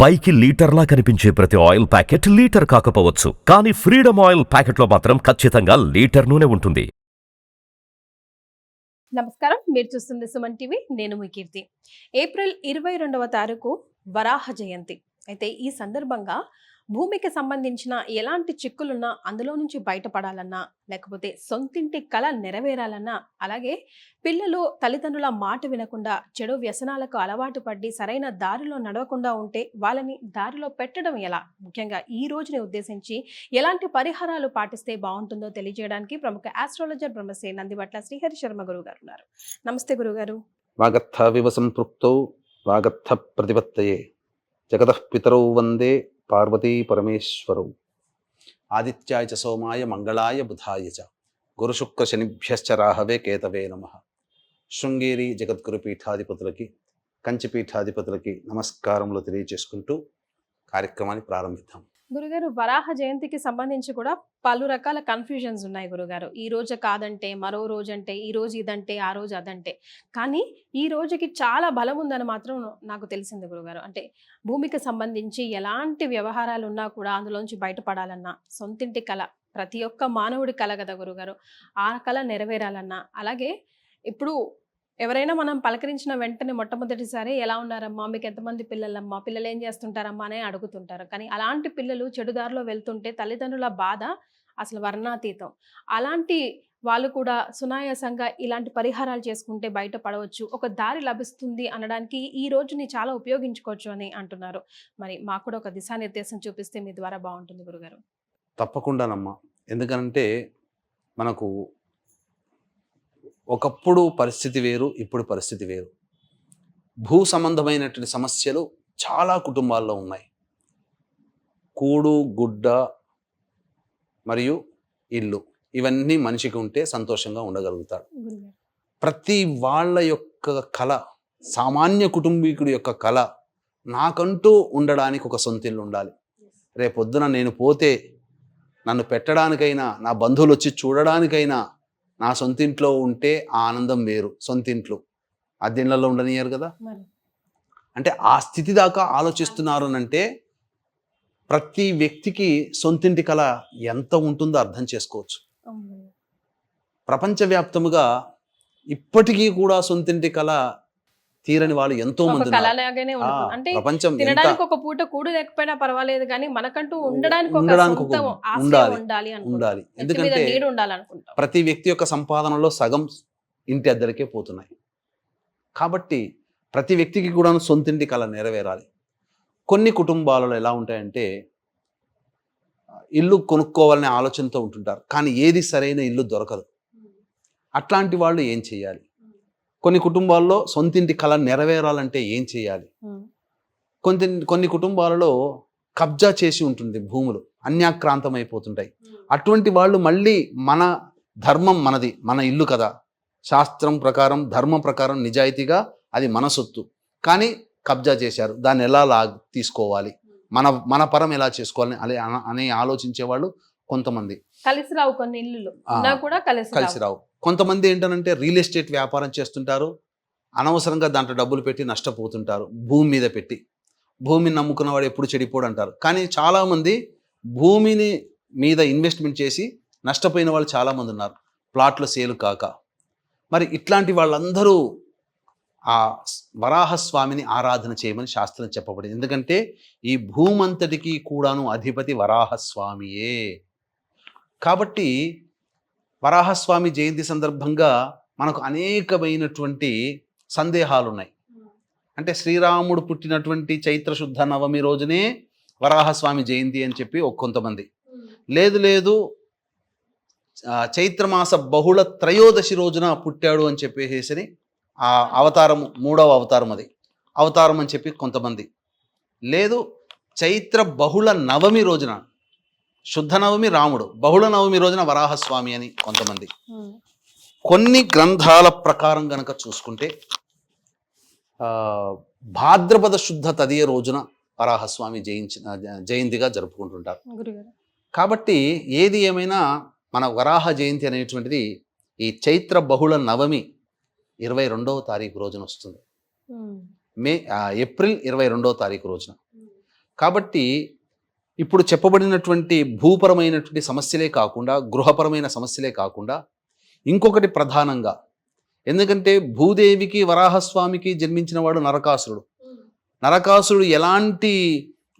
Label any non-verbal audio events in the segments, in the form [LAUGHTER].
పైకి లీటర్లా కనిపించే ప్రతి ఆయిల్ ప్యాకెట్ లీటర్ కాకపోవచ్చు. కానీ ఫ్రీడమ్ ఆయిల్ ప్యాకెట్లో మాత్రం ఖచ్చితంగా లీటర్ నూనె ఉంటుంది. నమస్కారం. మీరు చూస్తుంది సుమన్ టీవీ. నేను మీ కీర్తి. ఏప్రిల్ ఇరవై రెండవ తారీఖు వరాహ జయంతి. అయితే ఈ సందర్భంగా భూమికి సంబంధించిన ఎలాంటి చిక్కులున్నా అందులో నుంచి బయటపడాలన్నా లేకపోతే సొంతింటి కళ నెరవేరాలన్నా అలాగే పిల్లలు తల్లిదండ్రుల మాట వినకుండా చెడు వ్యసనాలకు అలవాటు పడి సరైన దారిలో నడవకుండా ఉంటే వాళ్ళని దారిలో పెట్టడం ఎలా? ముఖ్యంగా ఈ రోజుని ఉద్దేశించి ఎలాంటి పరిహారాలు పాటిస్తే బాగుంటుందో తెలియజేయడానికి ప్రముఖ ఆస్ట్రాలజర్ బ్రహ్మశ్రీ నందిబట్ల శ్రీహరి శర్మ గురువు గారు ఉన్నారు. నమస్తే గురుగారు వాగర్థవివ సంపృక్తౌ వాగర్థ ప్రతిపత్తయే. జగత పితరౌ వందే పార్వతీ పరమేశ్వరౌ. ఆదిత్యాయ చ సోమాయ మంగళాయ బుధాయ చ. గురుశుక్ర శనిభ్యశ్చ రాహవే కేతవే నమ. శృంగేరి జగద్గురు పీఠాధిపతులకి కంచి పీఠాధిపతులకి నమస్కారములు తెలియజేసుకుంటూ కార్యక్రమాన్ని ప్రారంభిద్దాం. గురుగారు వరాహ జయంతికి సంబంధించి కూడా పలు రకాల కన్ఫ్యూజన్స్ ఉన్నాయి గురుగారు. ఈ రోజు కాదంటే మరో రోజు అంటే ఈ రోజు ఇదంటే ఆ రోజు అదంటే. కానీ ఈ రోజుకి చాలా బలం ఉందని మాత్రం నాకు తెలిసింది గురుగారు. అంటే భూమికి సంబంధించి ఎలాంటి వ్యవహారాలు ఉన్నా కూడా అందులోంచి బయటపడాలన్నా సొంతింటి కళ ప్రతి ఒక్క మానవుడి కళ కదా గురుగారు. ఆ కళ నెరవేరాలన్నా అలాగే ఇప్పుడు ఎవరైనా మనం పలకరించిన వెంటనే మొట్టమొదటిసారి ఎలా ఉన్నారమ్మా? మీకు ఎంతమంది పిల్లలమ్మా? పిల్లలు ఏం చేస్తుంటారమ్మా? అని అడుగుతుంటారు. కానీ అలాంటి పిల్లలు చెడుదారిలో వెళ్తుంటే తల్లిదండ్రుల బాధ అసలు వర్ణాతీతం. అలాంటి వాళ్ళు కూడా సునాయాసంగా ఇలాంటి పరిహారాలు చేసుకుంటే బయట పడవచ్చు ఒక దారి లభిస్తుంది అనడానికి ఈ రోజుని చాలా ఉపయోగించుకోవచ్చు అని అంటున్నారు. మరి మాకు కూడా ఒక దిశానిర్దేశం చూపిస్తే మీ ద్వారా బాగుంటుంది గురుగారు. తప్పకుండానమ్మా. ఎందుకంటే మనకు ఒకప్పుడు పరిస్థితి వేరు ఇప్పుడు పరిస్థితి వేరు. భూ సంబంధమైనటువంటి సమస్యలు చాలా కుటుంబాల్లో ఉన్నాయి. కూడు గుడ్డ మరియు ఇల్లు ఇవన్నీ మనిషికి ఉంటే సంతోషంగా ఉండగలుగుతాడు ప్రతి వాళ్ళ యొక్క కళ సామాన్య కుటుంబీకుడి యొక్క కళ నాకంటూ ఉండడానికి ఒక సొంతిల్లు ఉండాలి. రేపొద్దున నేను పోతే నన్ను పెట్టడానికైనా నా బంధువులు వచ్చి చూడడానికైనా నా సొంతింట్లో ఉంటే ఆ ఆనందం వేరు. సొంతింట్లో. అద్దెళ్ళలో ఉండనియరు కదా? అంటే ఆ స్థితి దాకా ఆలోచిస్తున్నారు అని అంటే ప్రతి వ్యక్తికి సొంతింటి కళ ఎంత ఉంటుందో అర్థం చేసుకోవచ్చు. ప్రపంచవ్యాప్తముగా ఇప్పటికీ కూడా సొంతింటి కళ తీరని వాళ్ళు ఎంతో మంది అంటే తినడానికి ఒక పూట కూడు లేకపోయినా పర్వాలేదు కానీ మనకంటూ ఉండడానికి ఉండాలి. ఉండాలి. ఎందుకంటే ప్రతి వ్యక్తి యొక్క సంపాదనలో సగం ఇంటి అద్దరికే పోతున్నాయి. కాబట్టి ప్రతి వ్యక్తికి కూడా సొంతింటి కళ నెరవేరాలి. కొన్ని కుటుంబాలలో ఎలా ఉంటాయంటే ఇల్లు కొనుక్కోవాలనే ఆలోచనతో ఉంటుంటారు కానీ ఏది సరైన ఇల్లు దొరకదు. అట్లాంటి వాళ్ళు ఏం చేయాలి? కొన్ని కుటుంబాల్లో సొంతింటి కళ నెరవేరాలంటే ఏం చేయాలి? ఉమ్. కొన్ని కొన్ని కుటుంబాలలో కబ్జా చేసి ఉంటుంది భూములు అన్యాక్రాంతం అయిపోతుంటాయి అటువంటి వాళ్ళు మళ్ళీ మన ధర్మం మనది మన ఇల్లు కదా. శాస్త్రం ప్రకారం ధర్మం ప్రకారం నిజాయితీగా అది మన సొత్తు. కానీ కబ్జా చేశారు దాన్ని ఎలా లా తీసుకోవాలి? మన మన పరం ఎలా చేసుకోవాలని అలా అన- అని ఆలోచించే వాళ్ళు కొంతమంది. కలిసి రావు కొన్ని ఇల్లులు. ఉన్నా కూడా కలిసి కలిసి రావు. కొంతమంది ఏంటనంటే రియల్ ఎస్టేట్ వ్యాపారం చేస్తుంటారు అనవసరంగా దాంట్లో డబ్బులు పెట్టి నష్టపోతుంటారు భూమి మీద పెట్టి. భూమిని నమ్ముకున్నవాడు ఎప్పుడు చెడిపోడు అంటారు. కానీ చాలామంది భూమిని మీద ఇన్వెస్ట్మెంట్ చేసి నష్టపోయిన వాళ్ళు చాలామంది ఉన్నారు. ప్లాట్ల సేలు కాక. మరి ఇట్లాంటి వాళ్ళందరూ ఆ వరాహస్వామిని ఆరాధన చేయమని శాస్త్రం చెప్పబడింది. ఎందుకంటే ఈ భూమంతటికి కూడాను అధిపతి వరాహస్వామియే. కాబట్టి వరాహస్వామి జయంతి సందర్భంగా మనకు అనేకమైనటువంటి సందేహాలు ఉన్నాయి అంటే శ్రీరాముడు పుట్టినటువంటి చైత్ర శుద్ధ నవమి రోజునే వరాహస్వామి జయంతి అని చెప్పి ఒక కొంతమంది. లేదు లేదు చైత్రమాస బహుళ త్రయోదశి రోజున పుట్టాడు అని చెప్పేసి ఆ అవతారం మూడవ అవతారం అది. అవతారం అని చెప్పి కొంతమంది. లేదు చైత్ర బహుళ నవమి రోజున శుద్ధ నవమి రాముడు బహుళ నవమి రోజున వరాహస్వామి అని కొంతమంది. కొన్ని గ్రంథాల ప్రకారం గనక చూసుకుంటే భాద్రపద శుద్ధ తదియ రోజున వరాహస్వామి జయించిన జయంతిగా జరుపుకుంటుంటారు. కాబట్టి ఏది ఏమైనా మన వరాహ జయంతి అనేటువంటిది ఈ చైత్ర బహుళ నవమి ఇరవై రెండవ తారీఖు రోజున వస్తుంది. మే ఏప్రిల్ ఇరవై రెండవ తారీఖు రోజున. కాబట్టి ఇప్పుడు చెప్పబడినటువంటి భూపరమైనటువంటి సమస్యలే కాకుండా గృహపరమైన సమస్యలే కాకుండా ఇంకొకటి ప్రధానంగా ఎందుకంటే భూదేవికి వరాహస్వామికి జన్మించిన వాడు నరకాసురుడు. నరకాసురుడు ఎలాంటి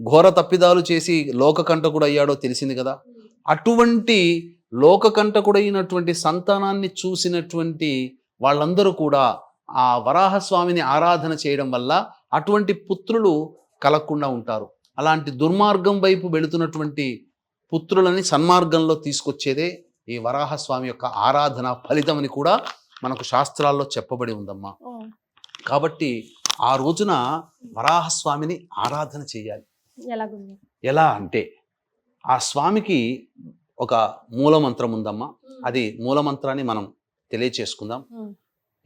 ఘోర తప్పిదాలు చేసి లోకకంటకుడు అయ్యాడో తెలిసింది కదా? అటువంటి లోకకంటకుడైనటువంటి సంతానాన్ని చూసినటువంటి వాళ్ళందరూ కూడా ఆ వరాహస్వామిని ఆరాధన చేయడం వల్ల అటువంటి పుత్రులు కలగకుండా ఉంటారు. అలాంటి దుర్మార్గం వైపు వెళుతున్నటువంటి పుత్రులని సన్మార్గంలో తీసుకొచ్చేదే ఈ వరాహస్వామి యొక్క ఆరాధన ఫలితమని కూడా మనకు శాస్త్రాల్లో చెప్పబడి ఉందమ్మా. కాబట్టి ఆ రోజున వరాహస్వామిని ఆరాధన చేయాలి. ఎలా అంటే ఆ స్వామికి ఒక మూలమంత్రం ఉందమ్మా. అది మూలమంత్రాన్ని మనం తెలియచేసుకుందాం.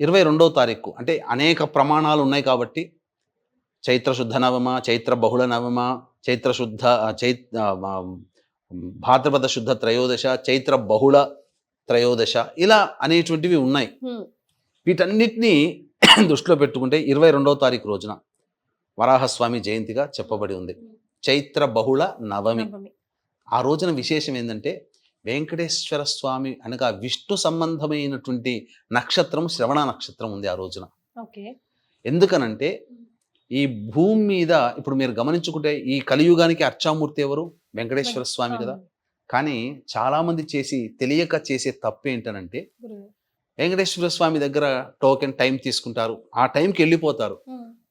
ఇరవై రెండవ తారీఖు అంటే అనేక ప్రమాణాలు ఉన్నాయి కాబట్టి చైత్ర శుద్ధ నవమ చైత్ర బహుళ నవమ చైత్ర శుద్ధ ఆ, చై భాద్రపద శుద్ధ త్రయోదశ చైత్ర బహుళ త్రయోదశ ఇలా అనేటువంటివి ఉన్నాయి. వీటన్నిటినీ [CLEARS THROAT] దృష్టిలో పెట్టుకుంటే ఇరవై రెండవ తారీఖు రోజున వరాహస్వామి జయంతిగా చెప్పబడి ఉంది. చైత్ర బహుళ నవమి. ఆ రోజున విశేషం ఏంటంటే వెంకటేశ్వర స్వామి అనగా విష్ణు సంబంధమైనటువంటి నక్షత్రం శ్రవణ నక్షత్రం ఉంది ఆ రోజున. ఓకే. ఎందుకనంటే ఈ భూమి మీద ఇప్పుడు మీరు గమనించుకుంటే ఈ కలియుగానికి అర్చామూర్తి ఎవరు? వెంకటేశ్వర స్వామి కదా. కానీ చాలామంది చేసి తెలియక చేసే తప్పు ఏంటనంటే. వెంకటేశ్వర స్వామి దగ్గర టోకెన్ టైం తీసుకుంటారు. ఆ టైంకి వెళ్ళిపోతారు.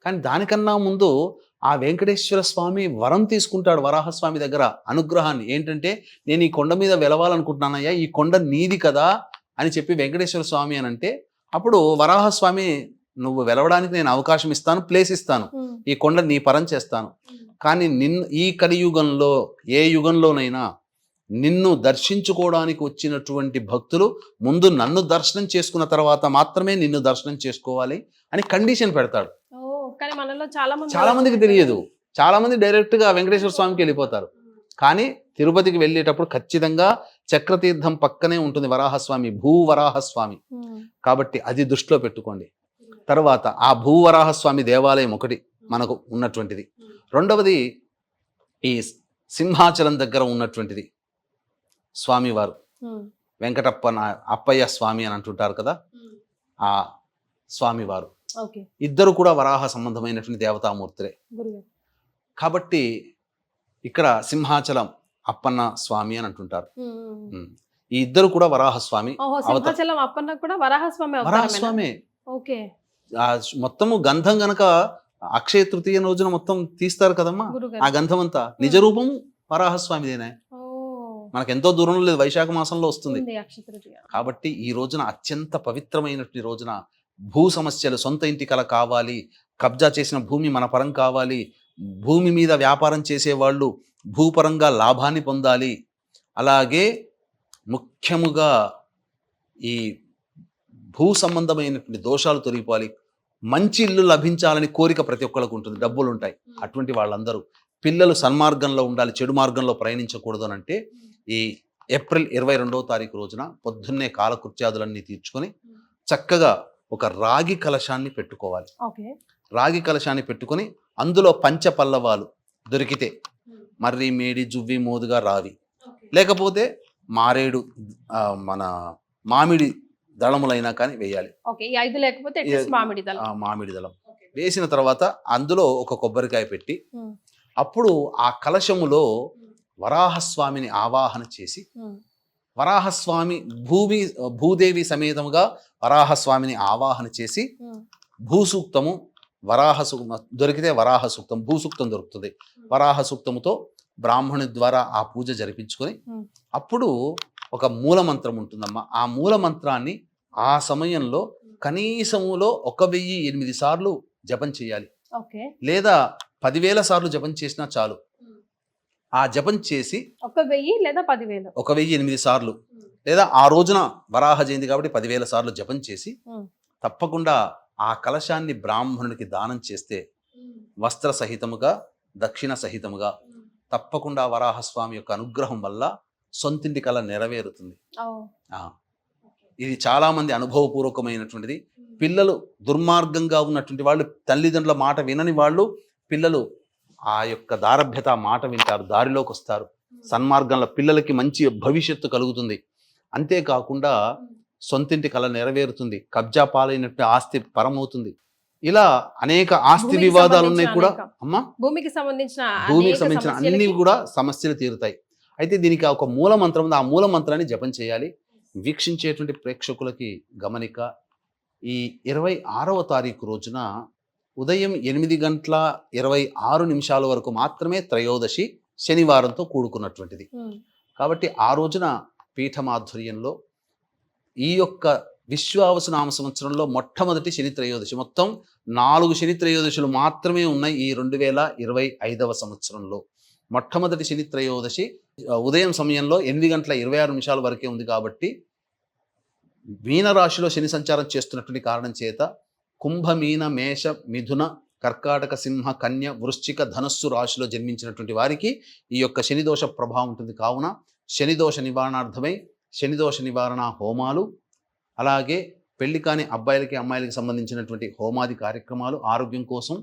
కానీ దానికన్నా ముందు ఆ వెంకటేశ్వర స్వామి వరం తీసుకుంటాడు వరాహస్వామి దగ్గర అనుగ్రహాన్ని. ఏంటంటే నేను ఈ కొండ మీద వెలవాలనుకుంటున్నానయ్యా ఈ కొండ నీది కదా అని చెప్పి వెంకటేశ్వర స్వామి అని అంటే అప్పుడు వరాహస్వామి నువ్వు వెలవడానికి నేను అవకాశం ఇస్తాను ప్లేస్ ఇస్తాను. ఈ కొండ నీ పరం చేస్తాను. కానీ నిన్ను ఈ కలియుగంలో ఏ యుగంలోనైనా నిన్ను దర్శించుకోవడానికి వచ్చినటువంటి భక్తులు ముందు నన్ను దర్శనం చేసుకున్న తర్వాత మాత్రమే నిన్ను దర్శనం చేసుకోవాలి అని కండిషన్ పెడతాడు. చాలా మంది చాలా మందికి తెలియదు. చాలా మంది డైరెక్ట్గా వెంకటేశ్వర స్వామికి వెళ్ళిపోతారు. కానీ తిరుపతికి వెళ్ళేటప్పుడు ఖచ్చితంగా చక్రతీర్థం పక్కనే ఉంటుంది వరాహస్వామి భూ వరాహస్వామి కాబట్టి అది దృష్టిలో పెట్టుకోండి. తర్వాత ఆ భూ వరాహస్వామి దేవాలయం ఒకటి మనకు ఉన్నటువంటిది. రెండవది ఈ సింహాచలం దగ్గర ఉన్నటువంటిది. స్వామివారు. వెంకటప్ప అప్పయ్య స్వామి అని అంటుంటారు కదా? ఆ స్వామివారు. ఇద్దరు కూడా వరాహ సంబంధమైనటువంటి దేవతామూర్తులే. కాబట్టి ఇక్కడ సింహాచలం అప్పన్న స్వామి అని అంటుంటారు. ఈ ఇద్దరు కూడా వరాహస్వామి ఓహో అవత- సింహాచలం అప్పన్న కూడా వరాహస్వామి? వరాహస్వామి. ఓకే. మొత్తము గంధం గనక అక్షయ తృతీయ రోజున మొత్తం తీస్తారు కదమ్మా? ఆ గంధం అంతా నిజ రూపం వరాహస్వామిదేనే మనకు ఎంతో దూరంలో లేదు వైశాఖ మాసంలో వస్తుంది. కాబట్టి ఈ రోజున అత్యంత పవిత్రమైనటువంటి రోజున భూ సమస్యలు సొంత ఇంటి కల కావాలి కబ్జా చేసిన భూమి మన పరం కావాలి భూమి మీద వ్యాపారం చేసేవాళ్ళు భూపరంగా లాభాన్ని పొందాలి. అలాగే ముఖ్యముగా ఈ భూ సంబంధమైనటువంటి దోషాలు తొలగిపోవాలి. మంచి ఇల్లు లభించాలని కోరిక ప్రతి ఒక్కరికి ఉంటుంది. డబ్బులు ఉంటాయి అటువంటి వాళ్ళందరూ పిల్లలు సన్మార్గంలో ఉండాలి చెడు మార్గంలో ప్రయాణించకూడదు అని అంటే ఈ ఏప్రిల్ ఇరవై రెండవ తారీఖు రోజున పొద్దున్నే కాలకృత్యాదులన్నీ తీర్చుకొని చక్కగా ఒక రాగి కలశాన్ని పెట్టుకోవాలి. రాగి కలశాన్ని పెట్టుకొని అందులో పంచ పల్లవాలు దొరికితే మర్రి మేడి జువ్వి మోదుగా రావి. లేకపోతే మారేడు మన మామిడి దళములైనా కానీ వేయాలి. ఐదు లేకపోతే మామిడి దళం. ఆ మామిడి దళం. వేసిన తర్వాత అందులో ఒక కొబ్బరికాయ పెట్టి అప్పుడు ఆ కలశములో వరాహస్వామిని ఆవాహన చేసి వరాహస్వామి భూమి భూదేవి సమేతముగా వరాహస్వామిని ఆవాహన చేసి భూసూక్తము వరాహ దొరికితే వరాహ సూక్తం భూసూక్తం దొరుకుతుంది. వరాహ సూక్తముతో బ్రాహ్మణి ద్వారా ఆ పూజ జరిపించుకొని. అప్పుడు ఒక మూల మంత్రం ఉంటుందమ్మా. ఆ మూల మంత్రాన్ని ఆ సమయంలో కనీసములో ఒక వెయ్యి ఎనిమిది సార్లు జపం చేయాలి. లేదా పదివేల సార్లు జపం చేసినా చాలు. ఆ జపం చేసి ఒక వెయ్యి లేదా పదివేలు? ఒక వెయ్యి ఎనిమిది సార్లు. లేదా ఆ రోజున వరాహ జయంతి కాబట్టి పదివేల సార్లు జపం చేసి. తప్పకుండా ఆ కలశాన్ని బ్రాహ్మణుడికి దానం చేస్తే వస్త్ర సహితముగా దక్షిణ సహితముగా తప్పకుండా వరాహస్వామి యొక్క అనుగ్రహం వల్ల సొంతింటి కళ నెరవేరుతుంది. ఇది చాలా మంది అనుభవపూర్వకమైనటువంటిది. పిల్లలు దుర్మార్గంగా ఉన్నటువంటి వాళ్ళు తల్లిదండ్రుల మాట వినని వాళ్ళు పిల్లలు ఆ యొక్క దారభ్యత మాట వింటారు దారిలోకి వస్తారు. సన్మార్గంలో పిల్లలకి మంచి భవిష్యత్తు కలుగుతుంది. అంతేకాకుండా సొంతింటి కళ నెరవేరుతుంది. కబ్జా పాలైనట్టు ఆస్తి పరమవుతుంది. ఇలా అనేక ఆస్తి వివాదాలు ఉన్నాయి కూడా. అమ్మా! భూమికి సంబంధించిన భూమికి సంబంధించిన అన్ని కూడా సమస్యలు తీరుతాయి. అయితే దీనికి ఒక మూల మంత్రం ఉంది. ఆ మూల మంత్రాన్ని జపం చేయాలి. వీక్షించేటువంటి ప్రేక్షకులకి గమనిక ఈ ఇరవై ఆరవ తారీఖు రోజున ఉదయం ఎనిమిది గంటల ఇరవై ఆరు నిమిషాల వరకు మాత్రమే త్రయోదశి శనివారంతో కూడుకున్నటువంటిది. కాబట్టి ఆ రోజున పీఠమాధుర్యంలో ఈ యొక్క విశ్వావసు నామ సంవత్సరంలో మొట్టమొదటి శని త్రయోదశి. మొత్తం నాలుగు శని త్రయోదశులు మాత్రమే ఉన్నాయి ఈ రెండు వేల ఇరవై ఐదవ సంవత్సరంలో. మొట్టమొదటి శని త్రయోదశి ఉదయం సమయంలో ఎనిమిది గంటల ఇరవై ఆరు నిమిషాల వరకే ఉంది కాబట్టి మీనరాశిలో శని సంచారం చేస్తున్నటువంటి కారణం చేత కుంభమీన మేష మిథున కర్కాటక సింహ కన్య వృశ్చిక ధనస్సు రాశిలో జన్మించినటువంటి వారికి ఈ యొక్క శనిదోష ప్రభావం ఉంటుంది. కావున శనిదోష నివారణార్థమై శనిదోష నివారణ హోమాలు అలాగే పెళ్ళి కాని అబ్బాయిలకి అమ్మాయిలకి సంబంధించినటువంటి హోమాది కార్యక్రమాలు ఆరోగ్యం కోసం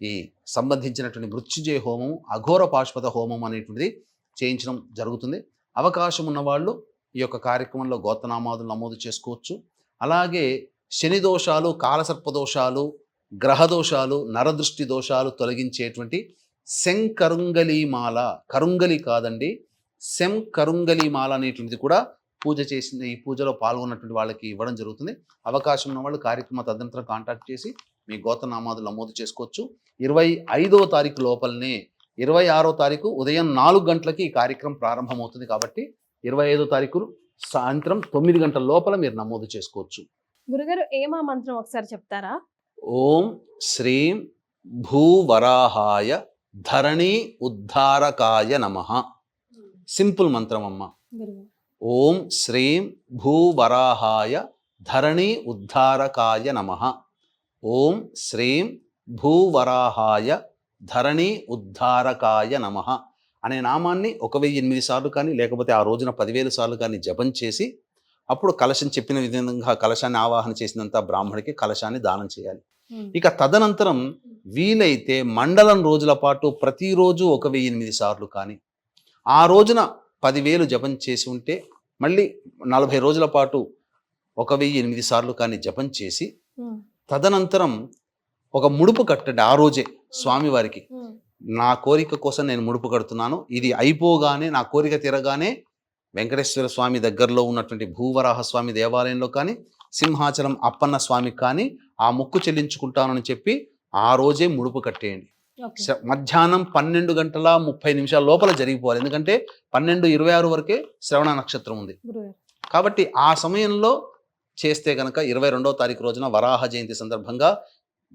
ఈ సంబంధించినటువంటి మృత్యుజయ హోమం అఘోర పాశ్వత హోమం అనేటువంటిది చేయించడం జరుగుతుంది. అవకాశం ఉన్న వాళ్ళు ఈ యొక్క కార్యక్రమంలో గోతనామాదులు నమోదు చేసుకోవచ్చు. అలాగే శని దోషాలు కాలసర్ప దోషాలు గ్రహ దోషాలు నరదృష్టి దోషాలు తొలగించేటువంటి శం కరుంగలి కరుంగలి కాదండి శం కరుంగలీమాల అనేటువంటిది కూడా పూజ చేసిన ఈ పూజలో పాల్గొన్నటువంటి వాళ్ళకి ఇవ్వడం జరుగుతుంది. అవకాశం ఉన్న వాళ్ళు కార్యక్రమ తదనంతరం కాంటాక్ట్ చేసి మీ గోతనామాదులు నమోదు చేసుకోవచ్చు. ఇరవై ఐదవ తారీఖు లోపలనే ఇరవై ఆరో తారీఖు ఉదయం నాలుగు గంటలకి ఈ కార్యక్రమం ప్రారంభమవుతుంది కాబట్టి ఇరవై ఐదో తారీఖు సాయంత్రం తొమ్మిది గంటల లోపల మీరు నమోదు చేసుకోవచ్చు. గురుగారు ఏమా మంత్రం ఒకసారి చెప్తారా? ఓం శ్రీం భూవరాహాయ ధరణి ఉద్ధారకాయ నమ. సింపుల్ మంత్రం అమ్మ. ఓం శ్రీం భూవరాహాయ ధరణి ఉద్ధారకాయ నమ. ఓం శ్రీం భూవరాహాయ ధరణి ఉద్ధారకాయ నమ అనే నామాన్ని ఒక వెయ్యి ఎనిమిది సార్లు కానీ లేకపోతే ఆ రోజున పదివేల సార్లు కానీ జపం చేసి అప్పుడు కలశం చెప్పిన విధంగా కలశాన్ని ఆవాహన చేసినంత బ్రాహ్మడికి కలశాన్ని దానం చేయాలి. ఇక తదనంతరం వీలైతే మండలం రోజుల పాటు ప్రతిరోజు ఒక వెయ్యి ఎనిమిది సార్లు కానీ ఆ రోజున పదివేలు జపం చేసి ఉంటే మళ్ళీ నలభై రోజుల పాటు ఒక వెయ్యి ఎనిమిది సార్లు కానీ జపం చేసి తదనంతరం ఒక ముడుపు కట్టండి ఆ రోజే స్వామివారికి. నా కోరిక కోసం నేను ముడుపు కడుతున్నాను. ఇది అయిపోగానే నా కోరిక తీరగానే వెంకటేశ్వర స్వామి దగ్గరలో ఉన్నటువంటి భూవరాహ స్వామి దేవాలయంలో కానీ సింహాచలం అప్పన్న స్వామికి కానీ ఆ మొక్కు చెల్లించుకుంటానని చెప్పి ఆ రోజే ముడుపు కట్టేయండి. మధ్యాహ్నం పన్నెండు గంటల ముప్పై నిమిషాల లోపల జరిగిపోవాలి. ఎందుకంటే పన్నెండు ఇరవై ఆరు వరకే శ్రవణ నక్షత్రం ఉంది. కాబట్టి ఆ సమయంలో చేస్తే కనుక ఇరవై రెండవ తారీఖు రోజున వరాహ జయంతి సందర్భంగా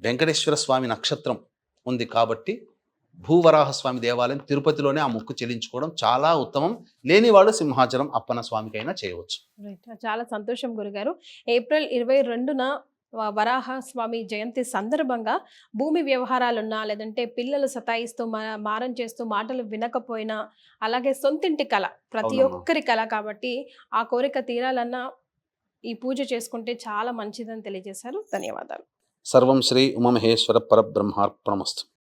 వెంకటేశ్వర స్వామి నక్షత్రం ఉంది కాబట్టి భూవరాహ స్వామి దేవాలయం తిరుపతిలోనే ఆ ముక్కు చెల్లించుకోవడం చాలా ఉత్తమం. లేని వాళ్ళు సింహాచలం అప్పన్న స్వామికైనా చేయవచ్చు. చాలా సంతోషం గురుగారు. ఏప్రిల్ ఇరవై రెండున వరాహ స్వామి జయంతి సందర్భంగా భూమి వ్యవహారాలున్నా లేదంటే పిల్లలు సతాయిస్తూ మారం చేస్తూ మాటలు వినకపోయినా అలాగే సొంతింటి కళ ప్రతి. ఒక్కరి కళ కాబట్టి ఆ కోరిక తీరాలన్నా ఈ పూజ చేసుకుంటే చాలా మంచిదని తెలియజేశారు. ధన్యవాదాలు. సర్వం శ్రీ ఉమమహేశ్వర పరబ్రహ్మార్పణమస్తు.